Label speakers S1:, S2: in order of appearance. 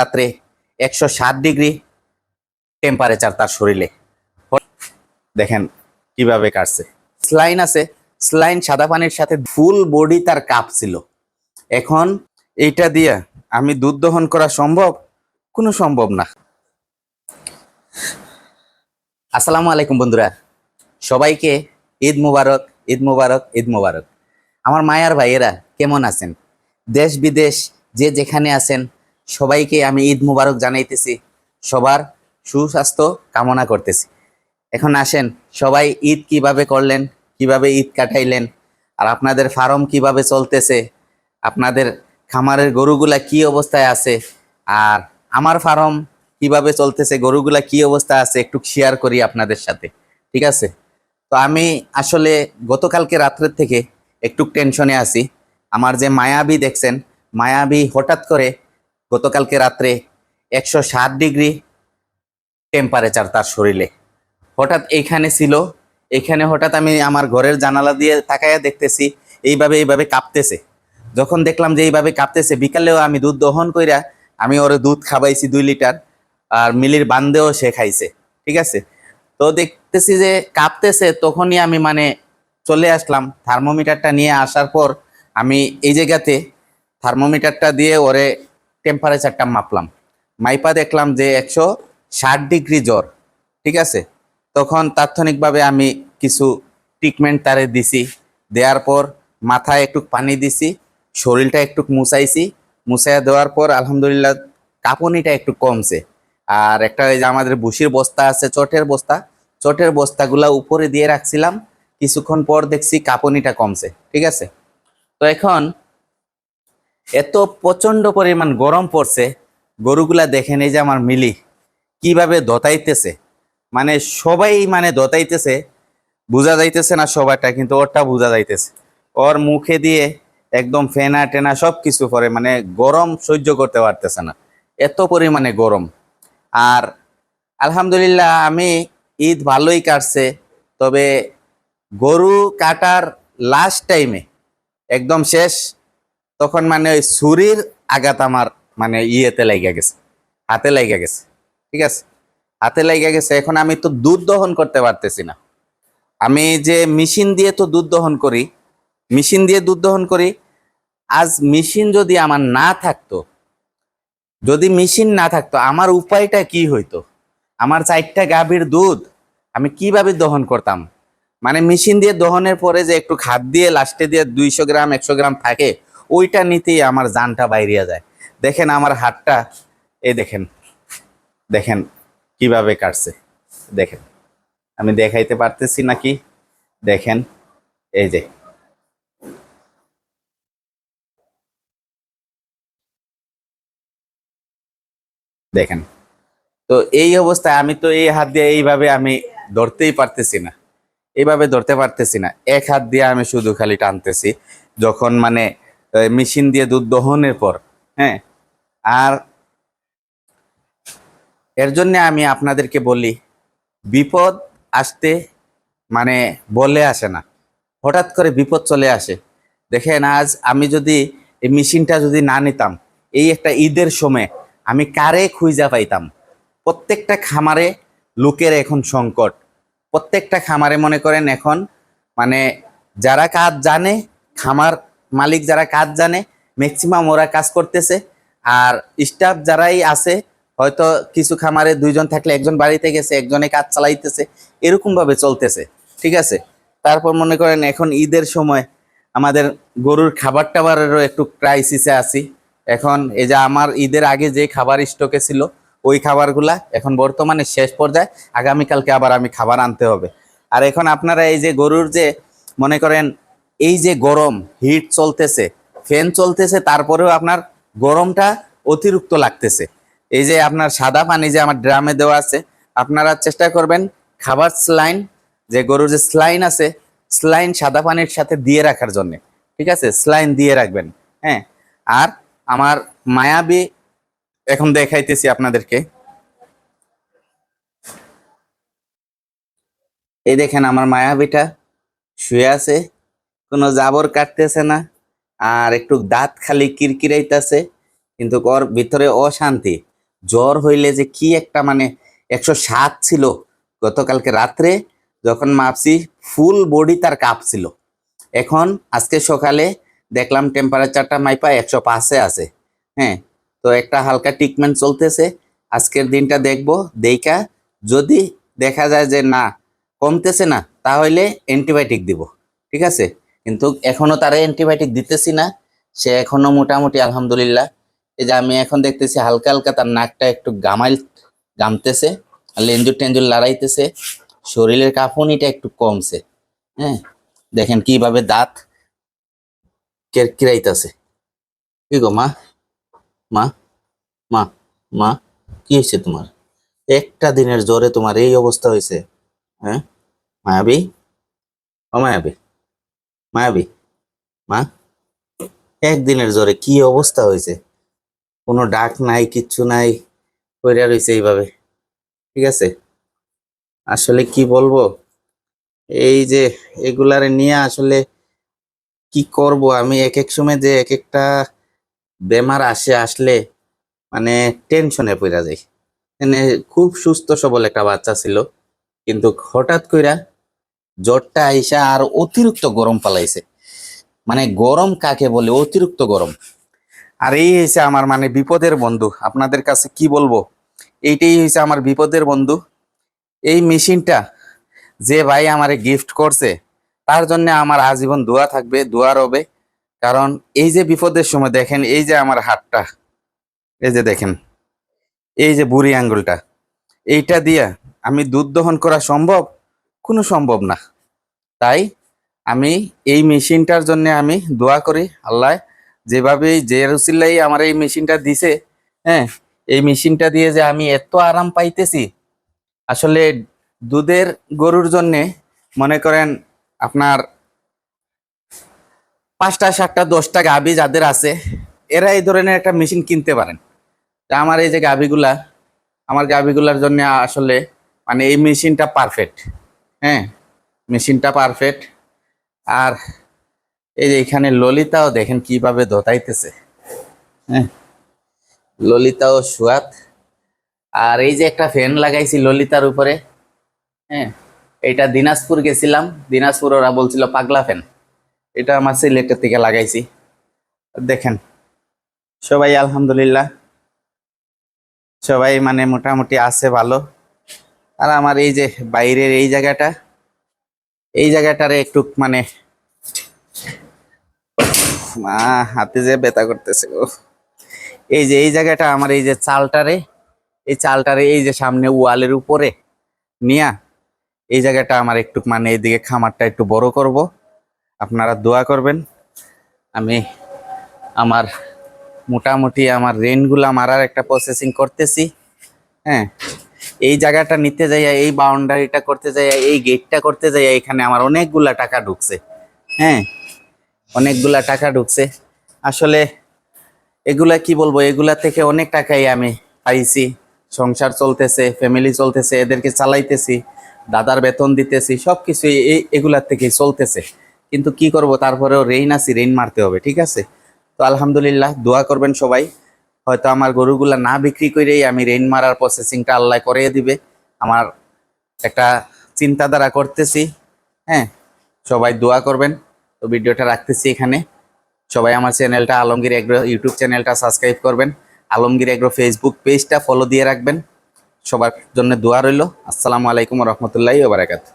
S1: রাত্রে একশো সাত ডিগ্রি টেম্পারেচার তার শরীরে। দেখেন কীভাবে কাটছে। স্লাইন আছে, স্লাইন সাদা পানির সাথে ফুল বডি তার কাপ ছিল। এখন এইটা দিয়ে আমি দুধ দহন করা সম্ভব? কোনো সম্ভব না। আসসালামু আলাইকুম বন্ধুরা। সবাইকে ঈদ মুবারক ঈদ মুবারক ঈদ মুবারক। আমার মায়ার ভাইয়েরা কেমন আছেন? দেশ বিদেশ, যে যেখানে আছেন সবাইকে আমি ঈদ মুবারক জানাইতেছি। সবার সুস্বাস্থ্য কামনা করতেছি। এখন আসেন, সবাই ঈদ কীভাবে করলেন, কীভাবে ঈদ কাটাইলেন, আর আপনাদের ফার্ম কীভাবে চলতেছে, আপনাদের খামারের গরুগুলা কি অবস্থায় আছে, আর আমার ফার্ম কীভাবে চলতেছে, গরুগুলা কি অবস্থা আছে, একটু শেয়ার করি আপনাদের সাথে, ঠিক আছে? তো আমি আসলে গতকালকে রাত্রের থেকে একটু টেনশনে আছি। আমার যে মায়াবী দেখছেন, মায়াবী হঠাৎ করে গতকালকে রাত্রে একশো ষাট ডিগ্রি টেম্পারেচার তার শরীরে। হঠাৎ এইখানে ছিল, এখানে হঠাৎ আমি আমার ঘরের জানালা দিয়ে তাকাইয়া দেখতেছি, এইভাবে এইভাবে কাঁপতেছে। যখন দেখলাম যে এইভাবে কাঁপতেছে, বিকালেও আমি দুধ দহন কইরা আমি ওরে দুধ খাবাইছি দুই লিটার, আর মিলির বান্দেও সে খাইছে, ঠিক আছে? তো দেখতেছি যে কাঁপতেছে, তখনই আমি মানে চলে আসলাম থার্মোমিটারটা নিয়ে আসার পর আমি এই জায়গাতে থার্মোমিটারটা দিয়ে ওরে টেম্পারেচারটা মাপলাম। মাইপা দেখলাম যে একশো ষাট ডিগ্রি জ্বর, ঠিক আছে? তখন তাৎক্ষণিকভাবে আমি কিছু ট্রিটমেন্ট তারে দিছি। দেওয়ার পর মাথায় একটু পানি দিছি, শরীরটা একটু মুছাইছি। মুছাইয়া দেওয়ার পর আলহামদুলিল্লাহ কাঁপুনিটা একটু কমছে। আর একটা ওই যে আমাদের ভুসির বস্তা আছে, চটের বস্তা, চটের বস্তাগুলা উপরে দিয়ে রাখছিলাম। কিছুক্ষণ পর দেখছি কাঁপুনিটা কমছে, ঠিক আছে? তো এখন এত প্রচণ্ড পরিমাণ গরম পড়ছে, গরুগুলা দেখেন এই যে আমার মিলি, কীভাবে দতাইতেছে। মানে সবাই মানে দতাইতেছে, বোঝা যাইতেছে না সবাইটা কিন্তু ওরটা বোঝা যাইতেছে। ওর মুখে দিয়ে একদম ফেনা টেনা সব কিছু পরে মানে গরম সহ্য করতে পারতেছে না। এত পরিমাণে গরম। আর আলহামদুলিল্লাহ আমি ঈদ ভালোই কাটছে, তবে গরু কাটার লাস্ট টাইমে একদম শেষ তখন মানে ওই ছুরির আঘাত আমার মানে ইয়েতে লেগে গেছে, হাতে লেগে গেছে, ঠিক আছে? হাতে লেগে গেছে, এখন আমি তো দুধ দহন করতে পারতেছি না। আমি যে মেশিন দিয়ে তো দুধ দহন করি, মেশিন দিয়ে দুধ দহন করি, আজ মেশিন যদি আমার না থাকতো, যদি মেশিন না থাকতো, আমার উপায়টা কি হইতো? আমার চারটা গাভীর দুধ আমি কীভাবে দহন করতাম? মানে মেশিন দিয়ে দহনের পরে যে একটু খাদ দিয়ে, লাস্টে দিয়ে দুইশো গ্রাম, একশো গ্রাম থাকে ওইটা নিতেই আমার জানটা বাইরিয়া যায়। দেখেন আমার হাতটা, এই দেখেন দেখেন কীভাবে কাটছে, দেখেন। আমি দেখাইতে পারতেছি নাকি? দেখেন, এই যে। দেখেন, তো এই অবস্থায় আমি তো এই হাত দিয়ে এইভাবে আমি ধরতেই পারতেছি না। এইভাবে ধরতে পারতেছি না। এক হাত দিয়ে আমি শুধু খালি টানতেছি, যখন মানে মেশিন দিয়ে দুধ দহনের পর হ্যাঁ? আর এর জন্য আমি আপনাদেরকে বলি, বিপদ আসতে মানে বলে আসে না। হঠাৎ করে বিপদ চলে আসে। দেখেন, আজ আমি যদি এই মেশিনটা যদি না নিতাম, এই একটা ঈদের সময় আমি কারে খুঁজা পাইতাম? প্রত্যেকটা খামারে লোকের এখন সংকট। প্রত্যেকটা খামারে মনে করেন এখন মানে যারা কাজ জানে, খামার মালিক যারা কাজ জানে ম্যাক্সিমাম ওরা কাজ করতেছে। আর স্টাফ যারাই আছে, হয়তো কিছু খামারে দুইজন থাকলে একজন বাড়িতে গেছে, একজনে কাজ চালাইতেছে এরকম ভাবে চলতেছে। ঠিক আছে? তারপর মনে করেন এখন ঈদের সময় আমাদের গরুর খাবার টাবারেরও একটু ক্রাইসিসে আছি। এখন এই যে আমার ঈদের আগে যে খাবার স্টকে ছিল, ওই খাবারগুলা এখন বর্তমানে শেষ পর্যায়ে, আগামীকালকে আবার আমি খাবার আনতে হবে। আর এখন আপনারা এই যে গরুর যে, মনে করেন এই যে গরম হিট চলতেছে ফ্যান চলতেছে, তারপরেও আপনার গরমটা অতিরিক্ত লাগতেছে। এই যে আপনার সাদা পানি যে আমার ড্রামে দেওয়া আছে, আপনারা চেষ্টা করবেন খাবার স্লাইন যে গরুর যে স্লাইন আছে স্লাইন সাদা পানির সাথে দিয়ে রাখার জন্য। ঠিক আছে? স্লাইন দিয়ে রাখবেন। হ্যাঁ? আর আমার মায়াবী, এখন দেখাইতেছি আপনাদেরকে। এই দেখেন আমার মায়াবিটা শুয়ে আছে। কোনো জাবর কাটতেছে না, আর একটু দাঁত খালি কিরকিরাইতেছে, কিন্তু ওর ভিতরে অশান্তি। জ্বর হইলে যে কি একটা মানে একশো সাত ছিল গতকালকে রাত্রে, যখন মাপছি ফুল বডি তার কাপ ছিল। এখন আজকে সকালে দেখলাম টেম্পারেচারটা মাইপা একশো পাঁচে আছে। হ্যাঁ তো একটা হালকা ট্রিটমেন্ট চলতেছে। আজকের দিনটা দেখব, দেখা। যদি দেখা যায় যে না, কমতেছে না, তাহলে অ্যান্টিবায়োটিক দিব। ঠিক আছে? কিন্তু এখনও তারা অ্যান্টিবায়োটিক দিতেছি না। সে এখনও মোটামুটি আলহামদুলিল্লাহ। এই যে আমি এখন দেখতেছি হালকা হালকা তার নাকটা একটু গামাইল গামতেছে আর লেঞ্জুর টেঞ্জুর লড়াইতেছে। শরীরের কাঁপুনিটা একটু কমছে। হ্যাঁ দেখেন কীভাবে দাঁত কেরকিরাইতেছে কি গো মা? মা? মা? মা? কি হয়েছে তোমার? একটা দিনের জ্বরে তোমার এই অবস্থা হয়েছে। হ্যাঁ মায়াবি? ও মায়াবী? মায়াবী। মা, একদিনের জ্বরে কি অবস্থা হয়েছে? কোনো ডাক নাই, কিচ্ছু নাই কইরা রয়েছে এইভাবে। ঠিক আছে? আসলে কি বলব? এই যে এগুলারে নিয়ে আসলে কি করব? আমি এক এক সময় যে এক একটা বেমার আসে, আসলে মানে টেনশনে পড়া যাই। মানে খুব সুস্থ সবল একটা বাচ্চা ছিল, কিন্তু হঠাৎ কইরা জ্বরটা আইসা আর অতিরিক্ত গরম পালাইছে। মানে গরম কাকে বলে? অতিরিক্ত গরম। আর এই হয়েছে আমার মানে বিপদের বন্ধু। আপনাদের কাছে কি বলব? এইটাই হয়েছে আমার বিপদের বন্ধু। এই মেশিনটা যে ভাই আমারে গিফট করছে, তার জন্য আমার আজীবন দোয়া থাকবে, দোয়া রবে। কারণ এই যে বিপদের সময় দেখেন, এই যে আমার হাতটা, এই যে দেখেন, এই যে বুড়ি আঙ্গুলটা, এইটা দিয়া আমি দুধ দহন করা সম্ভব? কোনো সম্ভব না। তাই আমি এই মেশিনটার জন্য আমি দোয়া করি আল্লাহ, যেভাবে যে রসিল্লাই আমার এই মেশিনটা দিছে হ্যাঁ এই মেশিনটা দিয়ে যে আমি এত আরাম পাইতেছি। আসলে দুধের গরুর জন্যে মনে করেন আপনার পাঁচটা, সাতটা, দশটা গাভি যাদের আছে, এরা এই ধরনের একটা মেশিন কিনতে পারেন। তা আমার এই যে গাভিগুলা, আমার গাভিগুলার জন্য আসলে মানে এই মেশিনটা পারফেক্ট। হ্যাঁ মেশিনটা পারফেক্ট আর এই যে এখানে ললিতাও দেখেন কীভাবে ধতাইতেছে হ্যাঁ ললিতাও সুয়াত। আর এই যে একটা ফ্যান লাগাইছি ললিতার উপরে। হ্যাঁ এটা দিনাজপুর গেছিলাম। দিনাজপুর ওরা বলছিল পাগলা ফ্যান এটা আমার সিলেটের থেকে লাগাইছি। দেখেন, সবাই আলহামদুলিল্লাহ। সবাই মানে মোটামুটি আছে ভালো। আর আমার এই যে বাইরের এই জায়গাটা, এই জায়গাটারে একটু মানে মা, হাতে যে ব্যথা করতেছে গো। এই যে এই জায়গাটা, আমার এই যে চালটারে, এই চালটারে এই যে সামনে ওয়ালের উপরে নিয়া, এই জায়গাটা আমার একটু মানে এইদিকে খামারটা একটু বড় করব। আপনারা দোয়া করবেন, আমি আমার মোটামুটি আমার রেনগুলা মারার একটা প্রসেসিং করতেছি হ্যাঁ। এই জায়গাটা নিতে যাইয়া, এই বাউন্ডারিটা করতে যাইয়া, এই গেটটা করতে যাইয়া এখানে আমার অনেকগুলা টাকা ঢুকছে। হ্যাঁ অনেকগুলা টাকা ঢুকছে। আসলে এগুলা কি বলব, এগুলা থেকে অনেক টাকাই আমি পাইছি। সংসার চলতেছে ফ্যামিলি চলতেছে, এদেরকে চালাইতেছি, দাদার বেতন দিতেছি সব কিছু এই এগুলার থেকে চলতেছে। কিন্তু কি করব, তারপরেও রেইন আছি, রেইন মারতে হবে, ঠিক আছে? তো আলহামদুলিল্লাহ, দোয়া করবেন সবাই। হয়তো আমার গরুগুলা না বিক্রি করেই আমি রেইন মারার প্রসেসিংটা আল্লাহ করিয়ে দিবে। আমার একটা চিন্তাধারা করতেছি হ্যাঁ? সবাই দোয়া করবেন। তো ভিডিওটা রাখতেছি এখানে। সবাই আমার চ্যানেলটা আলমগীর এগ্রো ইউটিউব চ্যানেলটা সাবস্ক্রাইব করবেন। আলমগীর এগ্রো ফেসবুক পেজটা ফলো দিয়ে রাখবেন। সবার জন্য দোয়া রইল। আসসালামু আলাইকুম রহমতুল্লাহি ওবরাকাতু